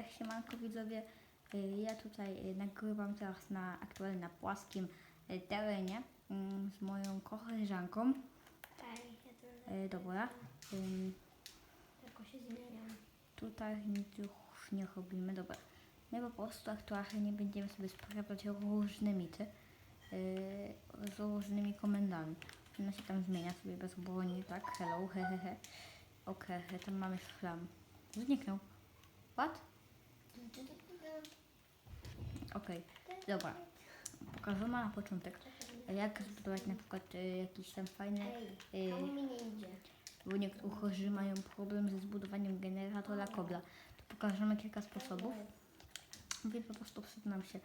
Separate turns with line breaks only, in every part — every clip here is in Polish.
Hej, siemanko widzowie. Y, Ja tutaj y, nagrywam teraz na aktualnie na płaskim y, terenie mm, z moją koleżanką.
Ej, ja
Dobra.
Tylko się zmieniam.
Tutaj nic już nie robimy. Dobra. My po prostu aktualnie nie będziemy sobie sprawdzać różne mity z różnymi komendami. Ona się tam zmienia sobie bez broni, tak? Hello, hehehe. Okej, tam mamy flam. Zniknął. What? Okej, dobra. Pokażemy na początek, jak zbudować na przykład y, jakiś tam fajny... Y,
czemu mi nie idzie?
bo niektórzy mają problem ze zbudowaniem generatora kobla. To pokażemy kilka sposobów. Więc po prostu przyda nam się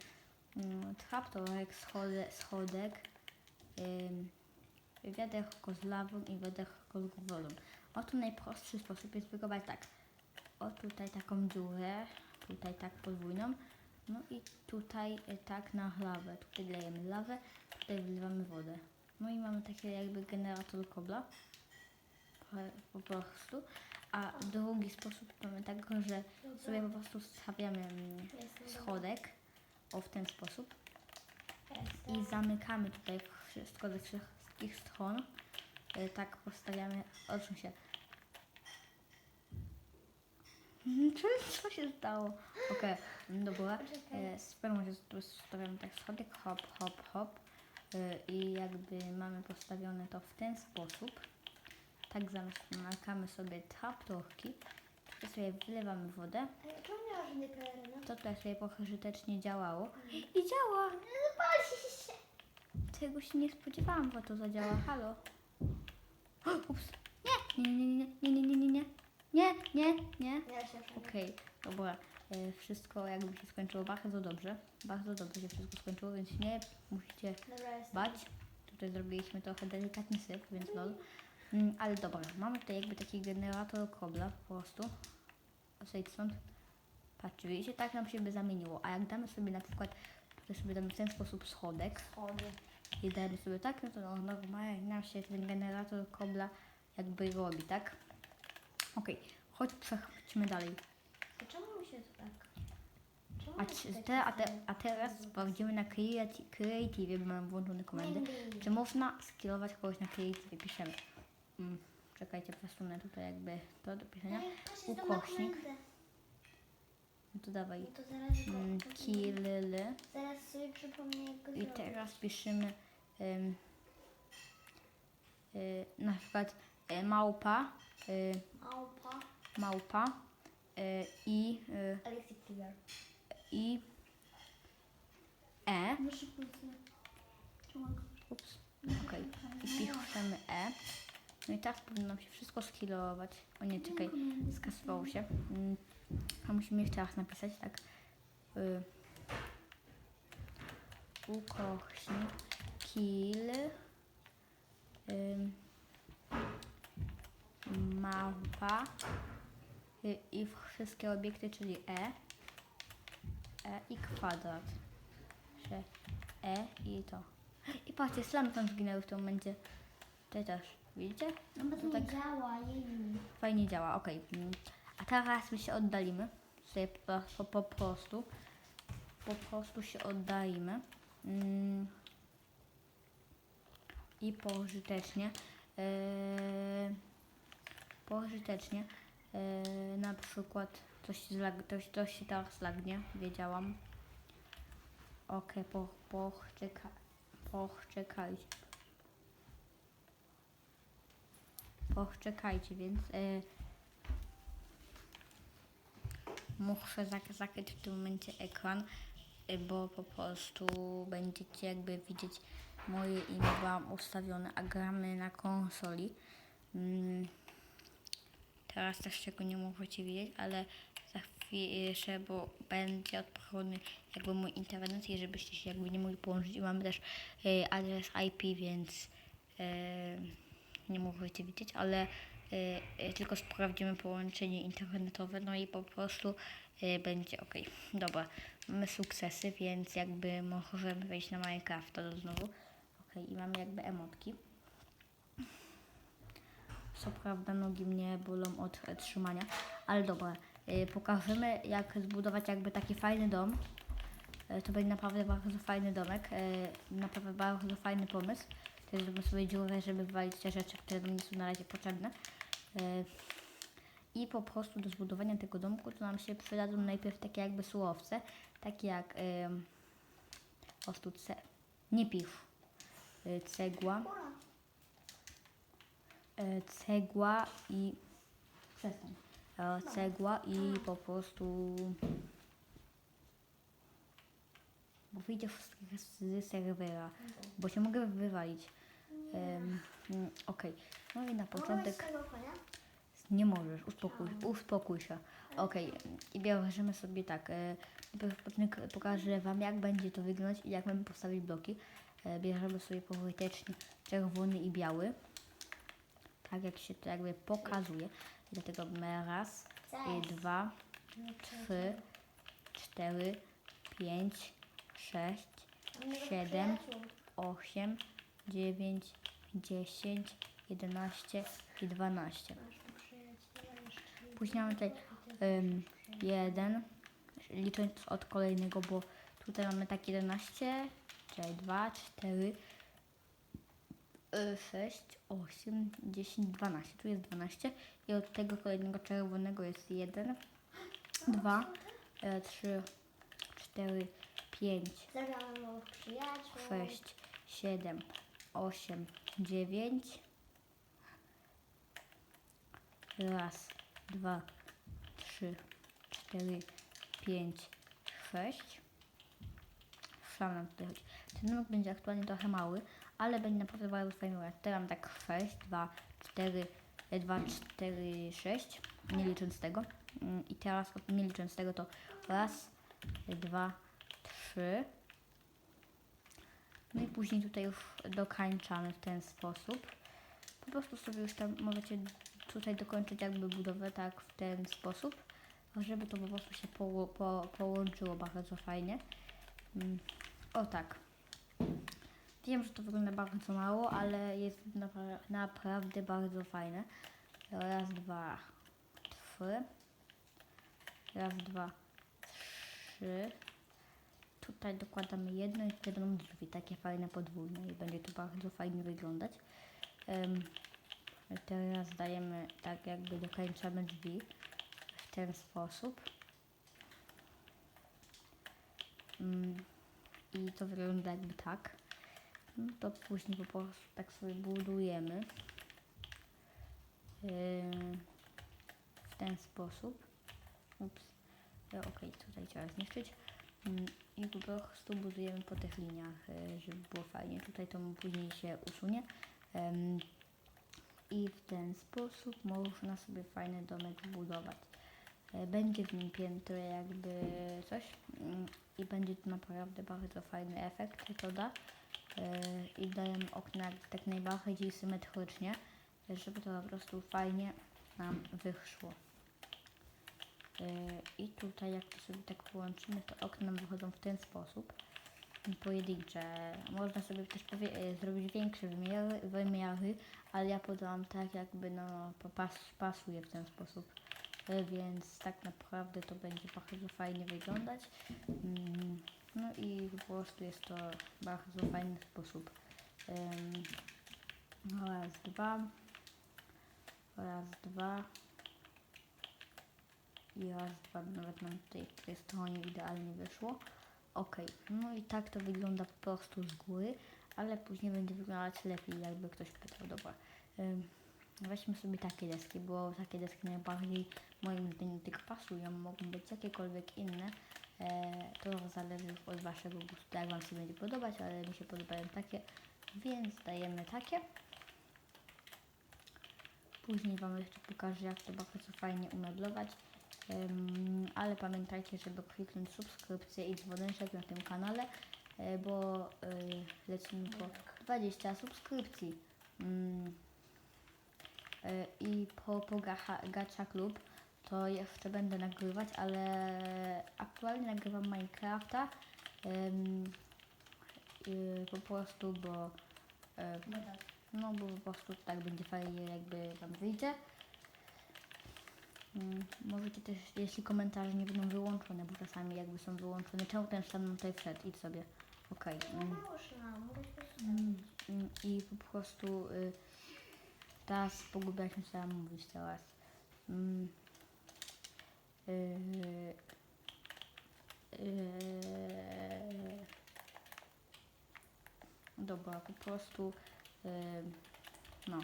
mm, traptorek, schode, schodek, ym, wiaderko z lawą i wiaderko z wodą. Oto najprostszy sposób jest wygować tak. O tutaj taką dziurę, tutaj tak podwójną, no i tutaj y, tak na lawę. Tutaj dajemy lawę, tutaj wlewamy wodę. No i mamy taki jakby generator kobla po- prostu. A drugi sposób mamy tak, że sobie po prostu stawiamy mm, schodek o w ten sposób i zamykamy tutaj wszystko ze wszystkich stron. Y, Tak postawiamy, odsuń się. Mhm, Czy co się stało? Okej, dobra. E, Spermą się tu stawiamy tak schodek, hop, hop, hop. Y, I jakby mamy postawione to w ten sposób. Tak zamykamy sobie traptorki. Tutaj sobie wlewamy wodę.
Czemu nie masz żadnej peleryny?
To tutaj sobie pożytecznie działało. I działa!
Się!
Tego się nie spodziewałam, że to zadziała. Halo? Ups. Nie, nie, nie, nie, nie, nie, nie, nie. Nie, nie, nie.
Ja się.
Okej, dobra. E, Wszystko jakby się skończyło bardzo dobrze. Bardzo dobrze się wszystko skończyło, więc nie musicie
Dobra, jest.
bać. Tutaj zrobiliśmy trochę delikatny syp, więc lol. Mm, ale dobra, mamy tutaj jakby taki generator kobla po prostu. Zejdź stąd. Patrzcie, widzicie, tak nam się by zamieniło. A jak damy sobie na przykład, tutaj sobie damy w ten sposób schodek
Schody.
i dajemy sobie tak, no to no, normalnie nam się ten generator kobla jakby robi, tak? Okej, chodź przechodźmy dalej.
To czemu mi się to tak... Czemu
A,
mi
ci-
tak
te, a, te,
nie
a teraz sprawdzimy na Creati- Creative, bo mam włączone komendy. Czy można skierować kogoś na Creative? Piszemy. Mm, czekajcie, przesunę tutaj jakby to do pisania.
Ej, patrz, jest
Ukośnik.
komendę.
No to dawaj.
No to zaraz go...
Mm, kill.
Zaraz sobie przypomnę jak go
I
zrobić.
teraz piszemy ym, y, na przykład y, małpa, y,
Małpa.
małpa y, i,
Electric Trigger.
i e.
Muszę.
Ups. Okej. I piszemy e. No i teraz powinno nam się wszystko skilować. O nie, czekaj. Skasowało się. Mm, A musimy jeszcze raz napisać, tak. Y, ukośnik kill ym, małpa y, i wszystkie obiekty, czyli e, e i kwadrat. Że e i to. I patrzcie, slamy tam zginęły w tym momencie. Tutaj też. Widzicie?
No bo to
tak
działa, jej.
fajnie działa, okej. Mm. A teraz my się oddalimy. Sobie po, po, po prostu. Po prostu się oddalimy. Mm. I pożytecznie. Yy, pożytecznie. Yy, na przykład coś, zlag, coś, coś się teraz zlagnie, wiedziałam. Okej, po, poczeka, poczekajcie. Poczekajcie, więc y, muszę zak- zakryć w tym momencie ekran, y, bo po prostu będziecie jakby widzieć moje imię mam ustawione, a gramy na konsoli. Mm, teraz też czego nie możecie widzieć, ale za chwilę, bo będzie odporny jakby mój internet i żebyście się jakby nie mogli połączyć. I mamy też y, adres IP, więc y, nie możecie widzieć, ale y, tylko sprawdzimy połączenie internetowe, no i po prostu będzie ok. Dobra, mamy sukcesy, więc jakby możemy wejść na Minecrafta znowu. Ok, i mamy jakby emotki. Co prawda nogi mnie bolą od e, trzymania, ale dobra. y, pokażemy jak zbudować jakby taki fajny dom. Y, To będzie naprawdę bardzo fajny domek, y, naprawdę bardzo fajny pomysł. Też zrobimy sobie dziurę, żeby wywalić te rzeczy, które nam nie są na razie potrzebne. I po prostu do zbudowania tego domku to nam się przydadzą najpierw takie jakby surowce, takie jak o tu ce, nie y, cegła, e, cegła i przestań. E, cegła i po prostu bo wyjdzie z serwera, bo się mogę wywalić. Mm, Okej, no i na początek nie możesz, uspokój, uspokój się. Okej, i bierzemy sobie tak. E, najpierw pokażę Wam, jak będzie to wyglądać i jak będziemy postawić bloki. E, bierzemy sobie połytecznie czerwony i biały. Tak jak się to jakby pokazuje. Dlatego mamy raz, i dwa, trzy, cztery, pięć, sześć, siedem. 8, 9, 10, 11 i 12.
Masz tu przyjaciela jeszcze.
Później mamy tutaj ym, 1, licząc od kolejnego, bo tutaj mamy tak 11, czyli 2, 4, 6, 8, 10, 12. Tu jest 12 i od tego kolejnego czerwonego jest 1, 2, 3, 4, 5,
Zabieramy moich przyjaciół.
6, 7, 8, 9. Raz, dwa, trzy, cztery, pięć, sześć. Szlam nam tutaj chodzi. Ten numer będzie aktualnie trochę mały, ale bardzo fajny. numer. Teraz mam tak 6, 2, 4, 2, 4, 6, nie licząc tego. Mm, I teraz nie licząc tego to raz, dwa, trzy, no i później tutaj już dokańczamy w ten sposób. Po prostu sobie już tam możecie tutaj dokończyć jakby budowę tak w ten sposób, żeby to po prostu się poło, po, połączyło bardzo fajnie. Mm, O tak. Wiem, że to wygląda bardzo mało, ale jest napra- naprawdę bardzo fajne. Raz, dwa, trzy. Raz, dwa, trzy. Tutaj dokładamy jedno i tutaj będą drzwi, takie fajne podwójne i będzie to bardzo fajnie wyglądać. Em, teraz dajemy tak jakby dokończamy drzwi w ten sposób. Mm, I to wygląda jakby tak. No to później po prostu tak sobie budujemy. Ym, w ten sposób. Ups. E, Okej, tutaj trzeba zniszczyć. Mm, I po prostu budujemy po tych liniach, e, żeby było fajnie. Tutaj to później się usunie. I w ten sposób można sobie fajny domek zbudować. E, Będzie w nim piętro jakby coś mm, i będzie naprawdę bardzo fajny efekt to da. I dajemy okna tak najbardziej symetrycznie, żeby to po prostu fajnie nam wyszło. I tutaj jak to sobie tak połączymy, to okna wychodzą w ten sposób. Pojedyncze. Można sobie też e, zrobić większe wymiary, wymiary, ale ja podałam tak jakby no pas, pasuje w ten sposób. E, Więc tak naprawdę to będzie bardzo fajnie wyglądać. Mm, No i po prostu jest to bardzo fajny sposób. Em, Raz, dwa. Raz, dwa. I raz, dwa, nawet nam tutaj w tej stronie idealnie wyszło. Ok, no i tak to wygląda po prostu z góry, ale później będzie wyglądać lepiej, jakby ktoś pytał. Dobra, ym, weźmy sobie takie deski, bo takie deski najbardziej moim zdaniem tylko pasują. Mogą być jakiekolwiek inne. E, to zależy już od Waszego gustu, jak Wam się będzie podobać, ale mi się podobają takie, więc dajemy takie. Później Wam jeszcze pokażę, jak to bardzo fajnie umeblować. Ale pamiętajcie, żeby kliknąć subskrypcję i dzwoneczek na tym kanale, e, bo y, lecimy po 20 subskrypcji. Mm, e, I po, po gacha, Gacha Club to jeszcze będę nagrywać, ale aktualnie nagrywam Minecrafta. em, y, po prostu, bo e, no bo po prostu tak będzie fajnie jakby wam wyjdzie. Mm, Możecie też, jeśli komentarze nie będą wyłączone, bo czasami jakby są wyłączone, czemu ten nam tutaj wszedł? Idź sobie. Okej. mm.
Nałóż nam, mogę się
Mm, mm, I po prostu y, teraz pogubiłaś mi co ja mówić teraz. Mm, dobra, po prostu y, no.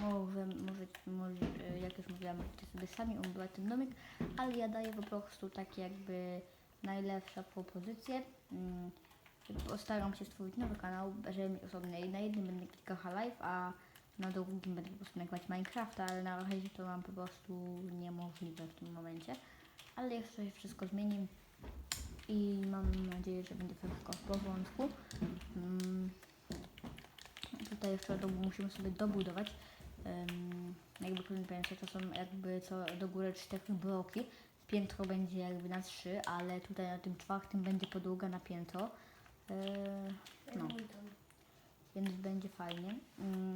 może, może, może, jak już mówiłam, możecie sobie sami ubudować ten domek, ale ja daję po prostu takie jakby najlepsze propozycje. Mm, Postaram się stworzyć nowy kanał, żeby mieć osobny. Na jednym będę kilka live, a na drugim będę po prostu nagrywać Minecrafta, ale na razie to mam po prostu niemożliwe w tym momencie. Ale jeszcze się wszystko zmieni i mam nadzieję, że będzie wszystko w porządku. Mm, tutaj jeszcze do, musimy sobie dobudować. Um, jakby kto nie pamięta, to są jakby co do góry cztery bloki. Piętro będzie jakby na trzy, ale tutaj na tym czwartym będzie podłoga na piętro. Eee, no, więc będzie fajnie. E,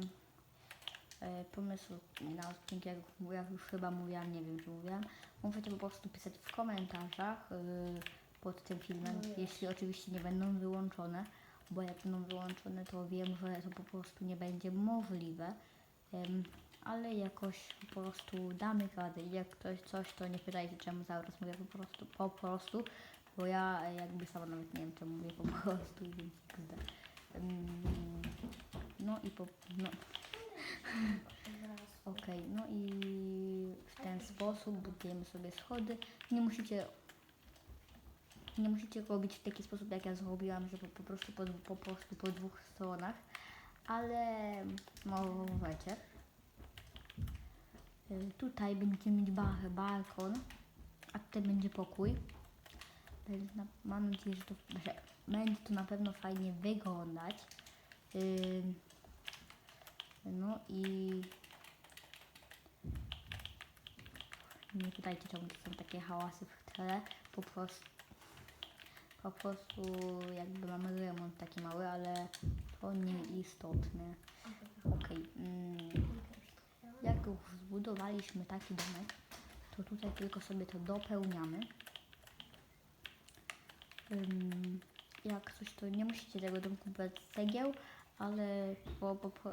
pomysł na odcinek, jak, jak już chyba mówiłam, nie wiem czy mówiłam, możecie po prostu pisać w komentarzach y, pod tym filmem,
No
jeśli oczywiście nie będą wyłączone, bo jak będą wyłączone, to wiem, że to po prostu nie będzie możliwe. Ale jakoś po prostu damy radę. I Jak ktoś coś, to nie pytajcie czemu cały czas mówię po prostu, po prostu, bo ja e, jakby sama nawet nie wiem czemu mówię po prostu, więc No i po, no. Okej, no i w ten sposób budujemy sobie schody. Nie musicie nie musicie robić w taki sposób, jak ja zrobiłam, że po, po prostu po, po prostu po dwóch stronach, ale możecie. Y, Tutaj będziecie mieć balkon, a tutaj będzie pokój. Mam nadzieję, że, to, że będzie to na pewno fajnie wyglądać. No i nie pytajcie czemu to są takie hałasy w tle. Po prostu po prostu jakby mamy remont taki mały, ale to nieistotne. Okej. mm, jak już zbudowaliśmy taki domek, to tutaj tylko sobie to dopełniamy. Ym, jak coś, to nie musicie tego domku bez cegieł, ale po, po, po,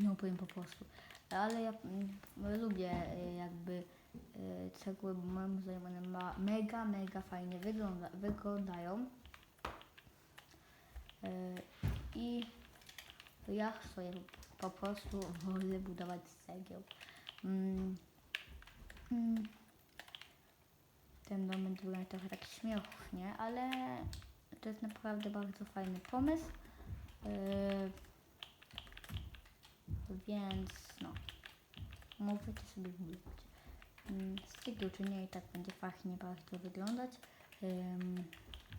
nie powiem po prostu. Ale ja mm, lubię e, jakby e, cegły, bo moim zdaniem one ma, mega, mega fajnie wygląda, wyglądają. E, I ja sobie po prostu wolę budować z cegieł. Mm, mm, ten dom będzie wyglądać trochę tak śmiesznie, ale to jest naprawdę bardzo fajny pomysł. Więc no, możecie sobie budować. Mm, Z cegieł czy nie i tak będzie fajnie bardzo wyglądać.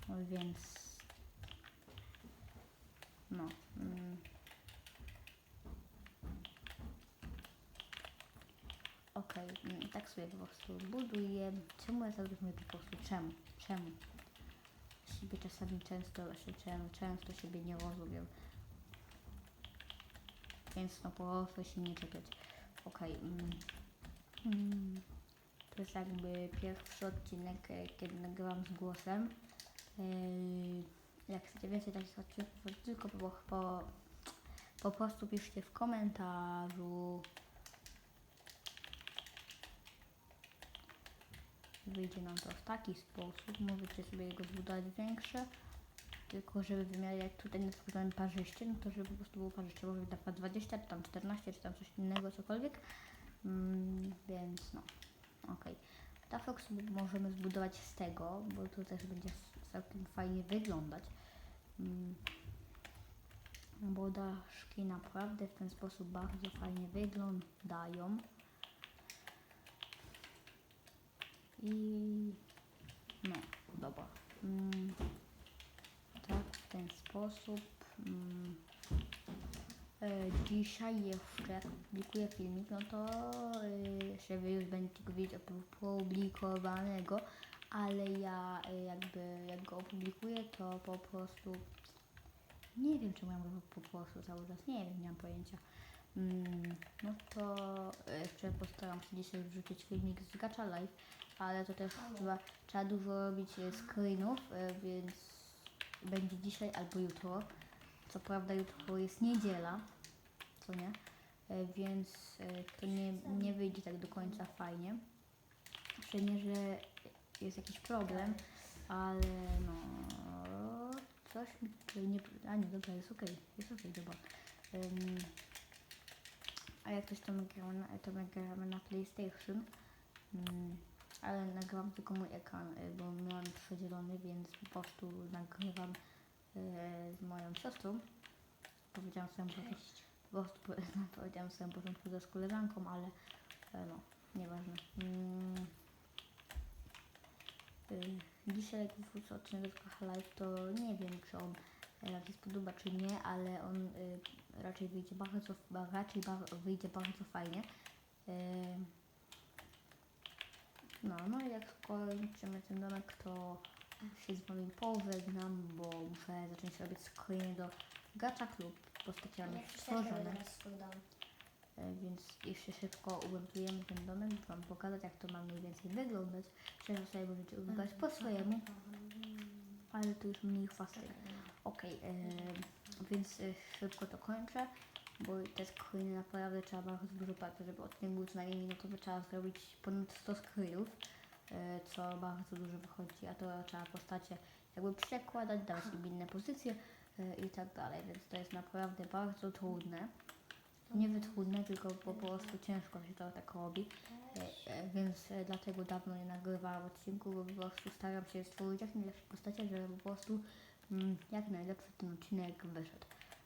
No więc no. Mm, Okej, mm, tak sobie po prostu buduję. Czemu ja czas mówię po prostu czemu? Czemu? Siebie czasami często, znaczy czemu, często siebie nie rozumiem. Więc no po prostu się nie czepiać. Okej. mm, mm, to jest jakby pierwszy odcinek, e, kiedy nagrywam z głosem. Yy, jak chcecie więcej takich odcinków, tylko po, po, po prostu piszcie w komentarzu. Wyjdzie nam to w taki sposób. Możecie sobie jego zbudować większe. Tylko żeby wymiary jak tutaj na przykład parzyście, no to żeby po prostu było parzyście, może na przykład 20, czy tam 14, czy tam coś innego, cokolwiek. Mm, więc no, okej. Dafok sobie możemy zbudować z tego, bo to też będzie całkiem fajnie wyglądać. Mm, bo daszki naprawdę w ten sposób bardzo fajnie wyglądają. I no, dobra. Mm, sposób. Mm, e, dzisiaj jeszcze publikuję filmik, no to e, że wy już będziecie go wiedzieć opublikowanego, ale ja e, jakby jak go opublikuję, to po prostu nie wiem czemu ja mówię po prostu cały czas, nie wiem, nie mam pojęcia. Mm, no to jeszcze postaram się dzisiaj wrzucić filmik z Gacha Live, ale to też trzeba, trzeba dużo robić screenów, więc będzie dzisiaj albo jutro. Co prawda jutro jest niedziela, co nie? E, Więc e, to nie, nie wyjdzie tak do końca fajnie. Nie, że jest jakiś problem, ale no coś mi nie... A nie, dobra, jest okej, jest okej, dobra. Ym, a jak to my gramy na, to my gramy na PlayStation. Mm, ale nagrywam tylko mój ekran, y, bo miałam przedzielony, więc po prostu nagrywam y, z moją siostrą. Powiedziałam sobie po prostu, po prostu po- powiedziałam sobie na początku, że z koleżanką, ale e, no, nieważne. Mm, y, dzisiaj jak wrócę odcinek z Kocha Live, to nie wiem, czy on e, raczej spodoba, czy nie, ale on raczej wyjdzie bardzo, ba- raczej wyjdzie bardzo fajnie. No, no i jak skończymy ten domek, to się z wami pożegnam, bo muszę zacząć robić screeny do z postaciami
Jak chcesz,
stworzone. więc jeszcze szybko umontujemy ten domek, by Wam pokazać, jak to ma mniej więcej wyglądać. Często sobie możecie ubrać po swojemu, ale to już mniej chwasty. Okej, e, więc e, szybko to kończę, bo te screeny naprawdę trzeba bardzo dużo pracy, żeby odcinek był co najmniej minutowy, trzeba zrobić ponad 100 screenów, e, co bardzo dużo wychodzi, a to trzeba postacie jakby przekładać, dawać im inne pozycje e, i tak dalej, więc to jest naprawdę bardzo trudne. Nie wytrudne, tylko po prostu ciężko się to tak robi. E, Więc dlatego dawno nie nagrywałam odcinku, bo po prostu staram się stworzyć jak najlepsze postacie, żeby po prostu mm, jak najlepszy ten odcinek wyszedł.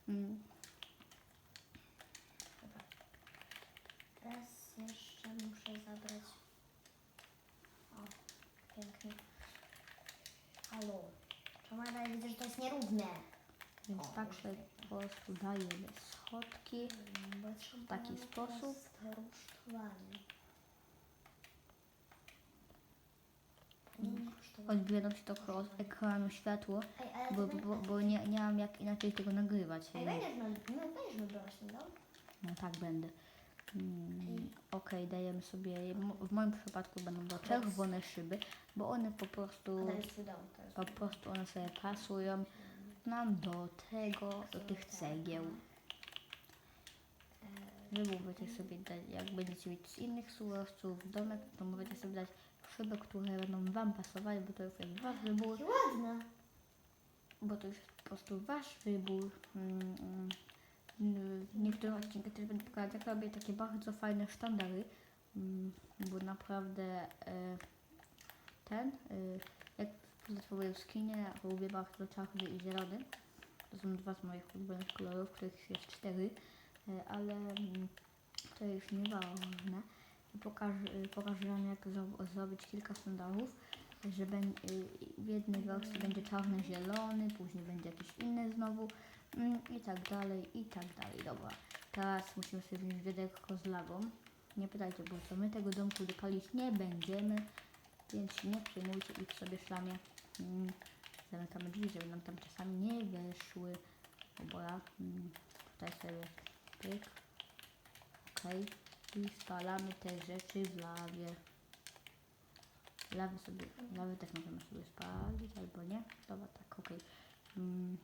Mm,
Dobra. Teraz jeszcze muszę zabrać. O, pięknie. Halo. Czemu ja widzę, że to jest nierówne?
Więc
O,
tak sobie po prostu dajemy schodki. W taki sposób. Odbieram się trochę od ekranu światło,
Ej,
bo, bo, bo nie, nie mam jak inaczej tego nagrywać.
Ej, będziesz no, będziesz nagrywać ten dom?
No tak będę. Mm, Okej, dajemy sobie, w moim przypadku będą to czerwone szyby, bo one po prostu, po prostu one sobie pasują nam do tego, do tych cegieł. Wy możecie sobie dać, jak będziecie mieć z innych surowców domek, to możecie sobie dać szyby, które będą Wam pasować, bo to już jest Wasz wybór,
ładne.
bo to już jest po prostu Wasz wybór. Mm, mm. W niektórych odcinkach też będę pokazać, jak robię takie bardzo fajne sztandary, mm, bo naprawdę e, ten, e, jak w w skinie, lubię bardzo czarny i zielony. To są dwa z moich ulubionych kolorów, których jest cztery, e, ale mm, to już nieważne. Pokażę, y, pokażę Wam, jak zro- zrobić kilka sztandarów, że w jednej wersji będzie czarny-zielony, później będzie jakiś inny znowu i tak dalej, i tak dalej. Dobra, teraz musimy sobie wziąć wiaderko z lawą. Nie pytajcie, bo co my tego domku dopalić nie będziemy, więc nie przejmujcie i w sobie szlamie. Mm, zamykamy drzwi, żeby nam tam czasami nie weszły. Dobra, mm, tutaj sobie pyk. Okej. I spalamy te rzeczy w lawie. Lawy sobie, lawy też możemy sobie spalić albo nie. Dobra, tak, okej. Mm.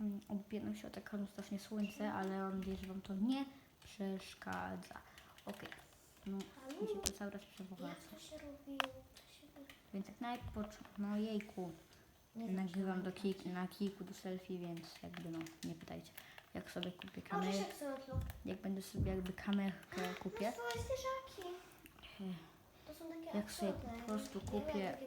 Mm, Odbieram się od ekranu strasznie słońce, ale mam nadzieję, że Wam to nie przeszkadza. Okej. No, mi się to cały czas przewraca. Więc jak najpoczątku, no jejku, nagrywam do kik, na kilku do selfie, więc jakby no, nie pytajcie. Jak sobie kupię kamerę,
jak
będę sobie jakby kamerkę kupię,
Twoje zwierzaki. To są takie
jak sobie po prostu kupię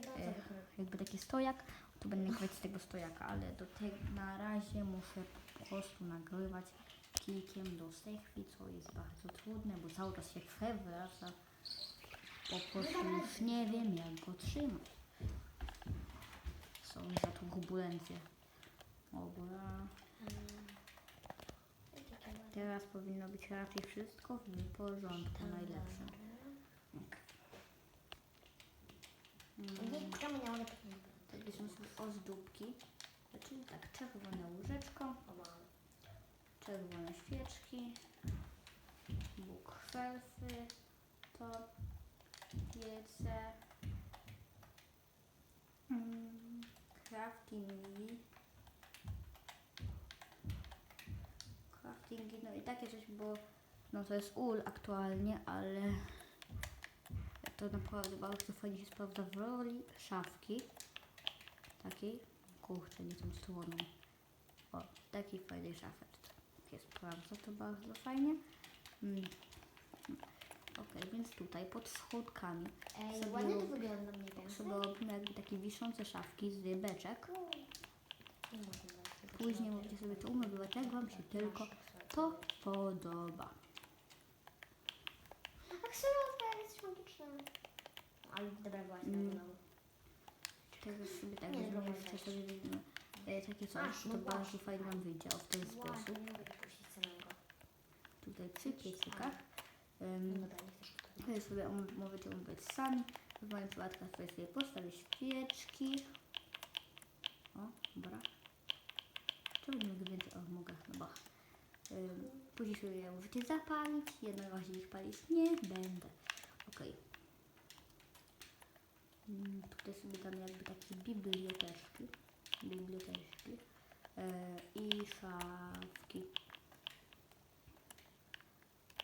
jakby taki stojak, to będę nagrywać z tego stojaka, ale do tego na razie muszę po prostu nagrywać klikiem do selfie, co jest bardzo trudne, bo cały czas się przewraca. Po prostu już nie wiem jak go trzymać. Są za to turbulencje. Dobra. Teraz powinno być raczej wszystko w porządku najlepszym. Mm,
Nie, czemu nie mogę tak nie
Takie są ozdóbki. Czyli tak, czerwone łóżeczko, czerwone świeczki, bukwerfy, to piece, mm, craftingi, craftingi, no i takie coś, bo no to jest ul aktualnie, ale to naprawdę bardzo fajnie się sprawdza w roli szafki takiej, kurczę, nie tą stroną, o, takiej fajnej szafeczce się sprawdza to bardzo fajnie. Mm. Ok, więc tutaj pod schodkami
Ej,
Sobie
ładnie to
rob-
wygląda mniej więcej.
sobie robimy jakby takie wiszące szafki z beczek.
Nie tego
Później
żadnego.
możecie sobie to umeblować, jak Wam się tylko to podoba.
Aksolotla jest magiczna. Ale dobra, właśnie.
Mm.
Mm.
Teraz sobie tak
Nie, weź.
sobie weźmiemy e, takie coś,
Masz,
to
no
bardzo fajnie nam wyjdzie o w ten sposób. Tutaj przy piecykach.
No
Um,
tutaj.
Sobie um- możecie umywać sami. W moim przypadku tutaj sobie postawię świeczki. O, dobra. Czemu nie mogę więcej? O, mogę, no bo. Ym, później sobie je możecie zapalić. Jedną razie ich palić nie będę. Okej. Mm, Tutaj sobie dam jakby takie biblioteczki. Biblioteczki. E, I szafki.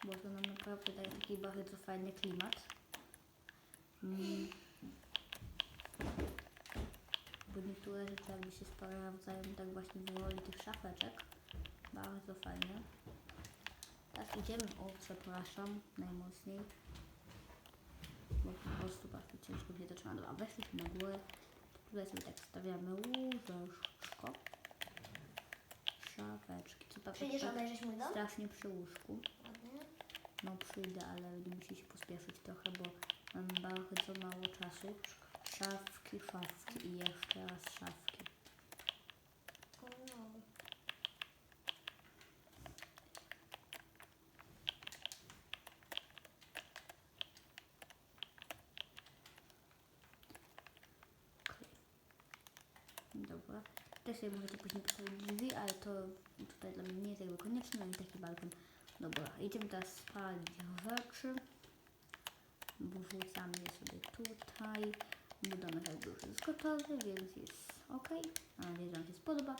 Bo to nam naprawdę daje taki bardzo fajny klimat. Mm. Bo niektóre rzeczy jakby się sprawdzają tak właśnie w tych szafeczek. Bardzo fajnie. Teraz idziemy, o przepraszam, najmocniej. Bo po prostu Dobra, weszliśmy na górę. Tutaj sobie tak stawiamy łóżeczko. Szafeczki. Co
Przyjdziesz
tak
obejrzeć mój dom?
strasznie przy łóżku.
Ładnie.
No przyjdę, ale będę musiał się pospieszyć trochę, bo mam bardzo mało czasu. Szafki, szafki i jeszcze raz szafki.
O no.
Okej. Dobra. Też sobie możecie później postawić drzwi, ale to tutaj dla mnie nie jest jakby konieczne, no i taki balkon. Dobra, idziemy teraz spalić rzeczy. Wrzucamy je sobie tutaj. Budonek jakby już jest gotowy, więc jest ok. Mam nadzieję, że Wam się spodoba.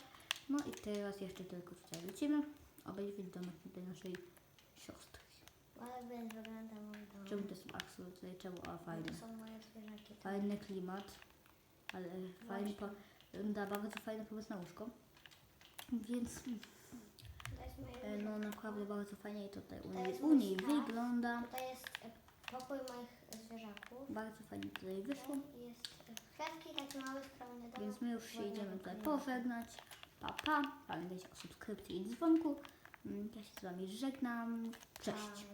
No i teraz jeszcze tylko tutaj lecimy. Obejrzeć domek tutaj naszej siostry.
Ale więc wygląda mój dom.
Czemu to są tutaj? Czemu? A fajne.
To są moje zwierzaki.
Fajny klimat, ale fajny, po, da bardzo fajny pomysł na łóżko. Więc e, no naprawdę bardzo fajnie tutaj u niej, u niej wygląda.
Tutaj jest e, pokój moich zwierzaków.
Bardzo fajnie tutaj wyszło.
Jest e, kwiatki, takie małe skromne domy.
Więc my już się idziemy tutaj pożegnać. Pa, pa. Pamiętajcie o subskrypcji i dzwonku. Mm, Ja się z Wami żegnam. Cześć.